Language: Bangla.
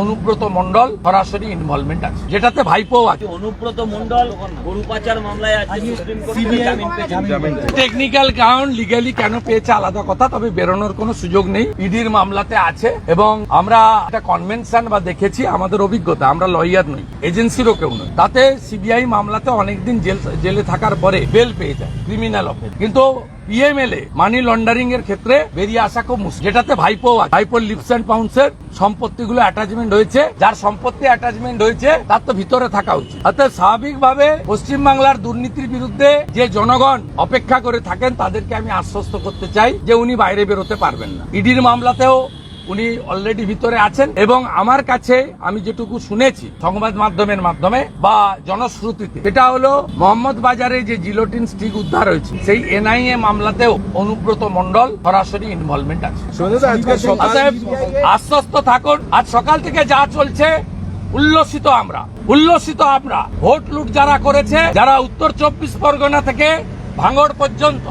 অনুব্রত মন্ডল সরাসরি ইনভলভমেন্ট আছে। যেটাতে ভাইপো আছে। অনুব্রত মন্ডল গরু পাচার মামলায় টেকনিক্যাল কারণ লিগালি কেন পেয়েছে আলাদা কথা তবে বেরোনোর কোনো সুযোগ নেই। ইডির মামলাতে আছে এবং আমরা একটা কনভেনশন বা দেখেছি আমাদের অভিজ্ঞতা আমরা লয়ার নই এজেন্সিরও কেউ নই। তাতে সিবিআই মামলাতে অনেকদিন জেল জেলে থাকার পরে বেল পেয়ে যায় ক্রিমিনাল অফেন্স কিন্তু পিএমএলএ মানি লন্ডারিং এর ক্ষেত্রে বেরিয়ে আসা খুব মুশকিল। যেটাতে ভাইপো। ভাইপোর লিপস অ্যান্ড পাউন্সের সম্পত্তিগুলো অ্যাটাচমেন্ট হয়েছে যার সম্পত্তি অ্যাটাচমেন্ট হয়েছে তার তো ভিতরে থাকা উচিত। অর্থাৎ স্বাভাবিকভাবে পশ্চিমবাংলার দুর্নীতির বিরুদ্ধে যে জনগণ অপেক্ষা করে থাকেন, তাদেরকে আমি আশ্বস্ত করতে চাই যে উনি বাইরে বেরোতে পারবেন না। ইডির মামলাতেও উনি অলরেডি ভিতরে আছেন এবং আমার কাছে আমি যেটুকু শুনেছি সংবাদ মাধ্যমের মাধ্যমে বা জনশ্রুতিতে এটা হলো মোহাম্মদ বাজারে যে জিলোটিন স্টিক উদ্ধার হয়েছে সেই এনআইএ মামলাতেও অনুব্রত মন্ডল সরাসরি ইনভলভমেন্ট আছে। আশ্বস্ত থাকুন। আজ সকাল থেকে যা চলছে উল্লসিত আমরা। উল্লসিত আমরা। ভোট লুট যারা করেছে যারা উত্তর চব্বিশ পরগনা থেকে ভাঙড় পর্যন্ত।